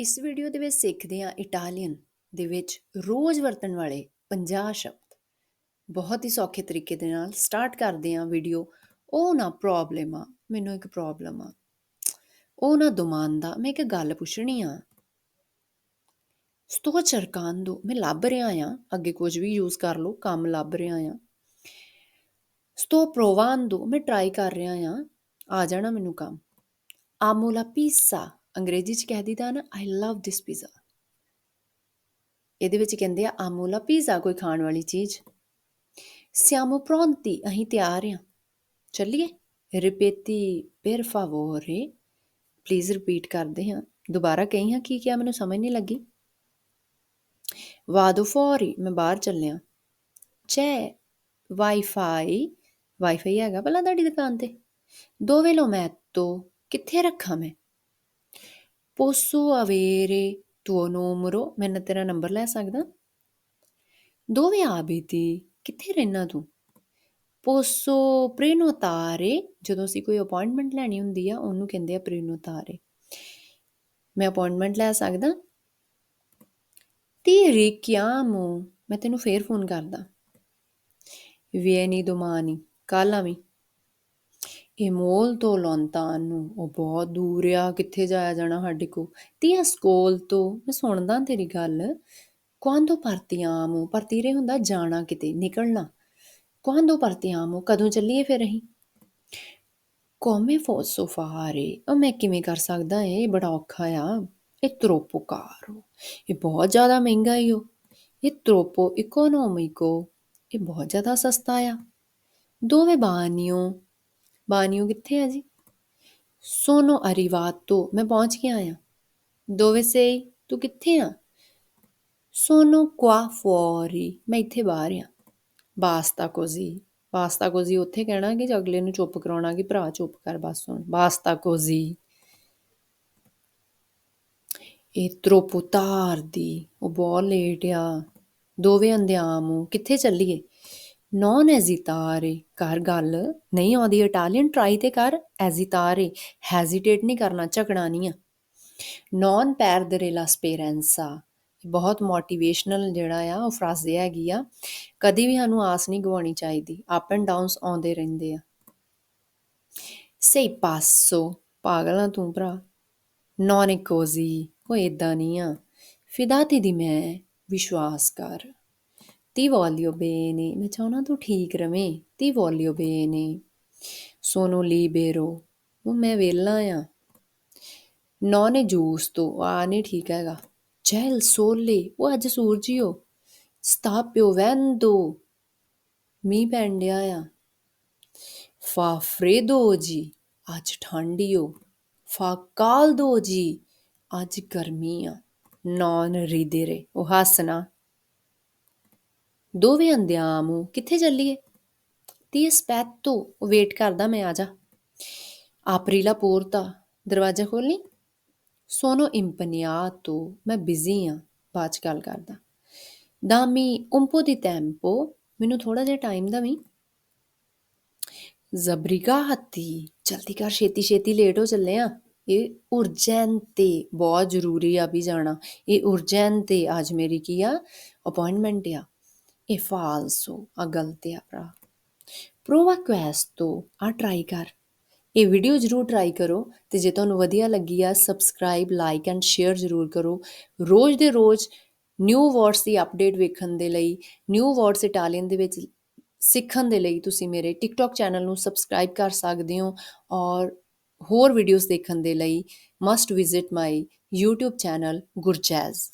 ਇਸ ਵੀਡੀਓ ਦੇ ਵਿੱਚ ਸਿੱਖਦੇ ਹਾਂ ਇਟਾਲੀਅਨ ਦੇ ਵਿੱਚ ਰੋਜ਼ ਵਰਤਣ ਵਾਲੇ 50 ਸ਼ਬਦ। ਬਹੁਤ ਹੀ ਸੌਖੇ ਤਰੀਕੇ ਦੇ ਨਾਲ ਸਟਾਰਟ ਕਰਦੇ ਹਾਂ ਵੀਡੀਓ ਉਹ ਨਾ ਪ੍ਰੋਬਲਮ ਆ, ਮੈਨੂੰ ਇੱਕ ਪ੍ਰੋਬਲਮ ਆ। ਉਹ ਨਾ ਦੁਮਾਨ ਮੈਂ ਇੱਕ ਗੱਲ ਪੁੱਛਣੀ ਆ। ਸਤੋ ਚਰਕਾਂਦੋ ਮੈਂ ਲੱਭ ਰਿਹਾ ਆ ਅੱਗੇ ਕੁਝ ਵੀ ਯੂਜ਼ ਕਰ ਲਓ, ਕੰਮ ਲੱਭ ਰਿਹਾ ਆ ਸਤੋ ਪ੍ਰੋਵਾਂਦੋ ਮੈਂ ਟਰਾਈ ਕਰ ਰਿਹਾ ਆ ਆ ਜਾਣਾ ਮੈਨੂੰ ਕੰਮ। ਆਮੋਲਾ ਪੀਸਾ। ਅੰਗਰੇਜ਼ੀ ਚ ਕਹਿ ਦਿੰਦਾ ਨਾ ਆਈ ਲਵ ਥਿਸ ਪੀਜ਼ਾ ਇਹਦੇ ਵਿੱਚ ਕਹਿੰਦੇ ਆ ਆਮੋਲਾ ਪੀਜ਼ਾ ਕੋਈ ਖਾਣ ਵਾਲੀ ਚੀਜ਼? ਸਿਆਮੋ ਪ੍ਰੋਂਤੀ, ਅਸੀਂ ਤਿਆਰ ਆ। ਚੱਲੀਏ? ਰਿਪੇਤੀ per favore ਪਲੀਜ਼ ਰਿਪੀਟ ਕਰਦੇ ਹਾਂ ਦੁਬਾਰਾ ਕਹੀ ਹਾਂ ਕੀ ਕਿਹਾ ਮੈਨੂੰ ਸਮਝ ਨਹੀਂ ਲੱਗੀ? ਵਾਦੋ ਫੋਰੀ, ਮੈਂ ਬਾਹਰ ਚੱਲਿਆ। ਚੈ, ਵਾਈਫਾਈ ਵਾਈਫਾਈ ਹੈਗਾ ਪਹਿਲਾਂ ਤੁਹਾਡੀ ਦੁਕਾਨ ਤੇ? ਦੋ ਵੇਲੋ ਮੈਂ ਮੈਤੋ ਕਿੱਥੇ ਰੱਖਾਂ ਮੈਂ? ਪੋਸੂ ਅਵੇਰੇ ਤੂਓ ਨੋਮਰੋ ਮੈਂ ਤੇਰਾ ਨੰਬਰ ਲੈ ਸਕਦਾ ਦੋਵੇਂ ਆ ਬੀਤੀ ਕਿੱਥੇ ਰਹਿਣਾ ਤੂੰ ਪੋਸੋ ਪ੍ਰੇਨੋ ਤਾਰੇ ਜਦੋਂ ਅਸੀਂ ਕੋਈ ਅਪਾਇੰਟਮੈਂਟ ਲੈਣੀ ਹੁੰਦੀ ਆ ਉਹਨੂੰ ਕਹਿੰਦੇ ਆ ਪ੍ਰੇਨੋ ਤਾਰੇ ਮੈਂ ਅਪਾਇੰਟਮੈਂਟ ਲੈ ਸਕਦਾ ਤੀ ਰਿਕਿਆਮੋ ਮੈਂ ਤੈਨੂੰ ਫੇਰ ਫੋਨ ਕਰਦਾ ਵੇਨੀ ਦੁਮਾਨੀ ਕੱਲ ਆਵੀਂ Hemol ਤੋਂ ਲੋਨਤਾਨ ਨੂੰ ਉਹ ਬਹੁਤ ਦੂਰ ਆ ਕਿੱਥੇ ਜਾਇਆ ਜਾਣਾ ਸਾਡੇ ਕੋ ਤੀਆ ਸਕੋਲ ਤੋਂ ਮੈਂ ਸੁਣਦਾ ਤੇਰੀ ਗੱਲ ਕੁਆਂਦੋ ਪਰਤਿਆਮੋ ਪਰਤੀਰੇ ਹੁੰਦਾ ਜਾਣਾ ਕਿਤੇ ਨਿਕਲਣਾ ਕੁਆਂਦੋ ਪਰਤਿਆਮੋ ਕਦੋਂ ਚੱਲੀਏ ਫਿਰ ਅਸੀਂ ਕੋਮੇ ਫੋਸੋ ਫਾਰੇ ਉਹ ਮੈਂ ਕਿਵੇਂ ਕਰ ਸਕਦਾ ਏ ਬੜਾ ਔਖਾ ਆ ਇਹ ਤਰੋਪੋਕਾਰੋ ਇਹ ਬਹੁਤ ਜ਼ਿਆਦਾ ਮਹਿੰਗਾ ਈ ਓ ਇਹ ਤਰੋਪੋ ਇਕੋਨੋਮਿਕੋ ਇਹ ਬਹੁਤ ਜ਼ਿਆਦਾ ਸਸਤਾ ਆ ਦੋਵੇਂ ਬਾਨੀਓ ਬਾਨੀਓ ਕਿੱਥੇ ਆ ਜੀ? ਸੋਨੋ ਅਰੀਵਾਤੋ ਮੈਂ ਪਹੁੰਚ ਕੇ ਆਇਆ। ਦੋਵੇ ਸੇ ਤੂੰ ਕਿੱਥੇ ਆ? ਸੋਨੋ qua fuori ਮੈਂ ਇੱਥੇ ਬਾਹਰ ਆ। ਬਾਸਤਾ ਕੋਜ਼ੀ ਬਾਸਤਾ ਕੋਜ਼ੀ ਉੱਥੇ ਕਹਿਣਾ ਕਿ ਅਗਲੇ ਨੂੰ ਚੁੱਪ ਕਰਾਉਣਾ ਕਿ ਭਰਾ ਚੁੱਪ ਕਰ ਬਸ ਹੁਣ। ਬਾਸਤਾ ਕੋਜ਼ੀ। ਇਹ troppo tardi ਉਹ ਬਹੁਤ ਲੇਟ ਆ। ਦੋਵੇਂ ਅੰਦਿਆਮ ਕਿੱਥੇ ਚੱਲੀਏ? ਨੌਨ ਐਜ਼ਿਤਾਰੇ ਕਰ ਗੱਲ। ਨਹੀਂ ਆਉਂਦੀ ਇਟਾਲੀਅਨ ਟਰਾਈ ਤੇ ਕਰ ਐਜ਼ਿਤਾਰੇ ਹੈਜ਼ਿਟੇਟ ਨਹੀਂ ਕਰਨਾ, ਝਗੜਾ ਨਹੀਂ ਆ। ਨੌਨ ਪੈਰਦਰੇ ਲਾ ਸਪੇਰੈਂਸਾ ਬਹੁਤ ਮੋਟੀਵੇਸ਼ਨਲ ਜਿਹੜਾ ਆ, ਉਹ ਫਰਾਜ਼ੇ ਹੈਗੀ ਆ, ਕਦੀ ਵੀ ਸਾਨੂੰ ਆਸ ਨਹੀਂ ਗਵਾਉਣੀ ਚਾਹੀਦੀ। ਅਪ ਐਂਡ ਡਾਊਨਸ ਆਉਂਦੇ ਰਹਿੰਦੇ ਆ। ਸੇ ਪਾਸੋ ਪਾਗਲਾਂ ਤੂੰ ਭਰਾ। ਨੌਨ ਕੋਜ਼ੀ ਕੋਈ ਇਦਾਂ ਨਹੀਂ ਆ। ਫਿਦਾਤੀ ਦੀ ਮੈਂ ਵਿਸ਼ਵਾਸ ਕਰ। ਤੀ ਵੋਲਿਓ ਬੇਨੇ, ਮੈਂ ਚਾਹੁੰਦਾ ਤੂੰ ਠੀਕ ਰਵੇਂ, ਤੀ ਵੋਲਿਓ ਬੇਨੇ। ਸੋਨੋ ਲੀਬੇਰੋ ਉਹ ਮੈਂ ਵੇਲਾ ਆ। ਨੌਨੇ ਜੂਸ ਤੋਂ, ਆ ਨਹੀਂ ਠੀਕ ਹੈਗਾ। ਜੈਲ ਸੋਲੇ, ਉਹ ਅੱਜ ਸੂਰਜੀਓ ਸਤਾਪਿਓ ਵੈਂਦੋ ਪੈਣ ਡਿਆ ਆ। ਫਾ ਫਰੇਦੋ ਜੀ, ਅੱਜ ਠੰਡੀਓ ਫਾ ਕਾਲਦੋ ਜੀ, ਅੱਜ ਗਰਮੀ ਆ। ਨੌਨ ਰੀਦੇਰੇ ਉਹ ਹੱਸਣਾ ਦੋਵੇਂ ਅੰਦਿਆਮ ਕਿੱਥੇ ਚੱਲੀਏ? ਤੀ ਅਸਪੈਤੋ ਵੇਟ ਕਰਦਾ ਮੈਂ ਆ ਜਾ। ਆਪਰੀਲਾ ਪੋਰਤਾ ਦਰਵਾਜ਼ਾ ਖੋਲਨੀ ਸੋਨੋ ਇੰਪਨੀਆਤੋ ਮੈਂ ਬਿਜ਼ੀ ਆ, ਬਾਅਦ ਚ ਗੱਲ ਕਰਦਾ। ਦਾਮੀ, ਉਂਪੋ ਦੀ ਟੈਂਪੋ, ਮੈਨੂੰ ਥੋੜਾ ਜਿਹਾ ਟਾਈਮ ਦਾ ਵੀ ਜ਼ਬਰੀਗਾ ਹੱਤੀ ਜਲਦੀ ਕਰ, ਛੇਤੀ ਛੇਤੀ ਲੇਟ ਹੋ ਚੱਲੇ ਆ। ਇਹ ਉਰਜੈਨ 'ਤੇ ਬਹੁਤ ਜ਼ਰੂਰੀ ਆ ਵੀ ਜਾਣਾ। ਇਹ ਉਰਜੈਨ 'ਤੇ ਅੱਜ ਮੇਰੀ ਕੀ ਆ ਅਪਾਇੰਟਮੈਂਟ ਆ। ਇਹ ਫਾਲਸੋ ਆ ਗਲਤ ਆ ਭਰਾ। ਪ੍ਰੋਵਾ ਆ ਟਰਾਈ ਕਰ। ਇਹ ਵੀਡੀਓ ਜਰੂਰ ਟਰਾਈ ਕਰੋ ਤੇ ਜੇ ਤੁਹਾਨੂੰ ਵਧੀਆ ਲੱਗੀ ਆ ਸਬਸਕ੍ਰਾਈਬ ਲਾਈਕ ਐਂਡ ਸ਼ੇਅਰ ਜਰੂਰ ਕਰੋ। ਰੋਜ਼ ਦੇ ਰੋਜ਼ ਨਿਊ ਵਰਡਸ ਦੀ ਅਪਡੇਟ ਵੇਖਣ ਦੇ ਲਈ ਨਿਊ ਵਰਡਸ ਇਟਾਲੀਅਨ ਦੇ ਵਿੱਚ ਸਿੱਖਣ ਦੇ ਲਈ ਤੁਸੀਂ ਮੇਰੇ ਟਿਕਟੌਕ ਚੈਨਲ ਨੂੰ ਸਬਸਕ੍ਰਾਈਬ ਕਰ ਸਕਦੇ ਹੋ ਔਰ ਹੋਰ ਵੀਡੀਓਜ਼ ਦੇਖਣ ਦੇ ਲਈ must visit my YouTube channel Gurjaz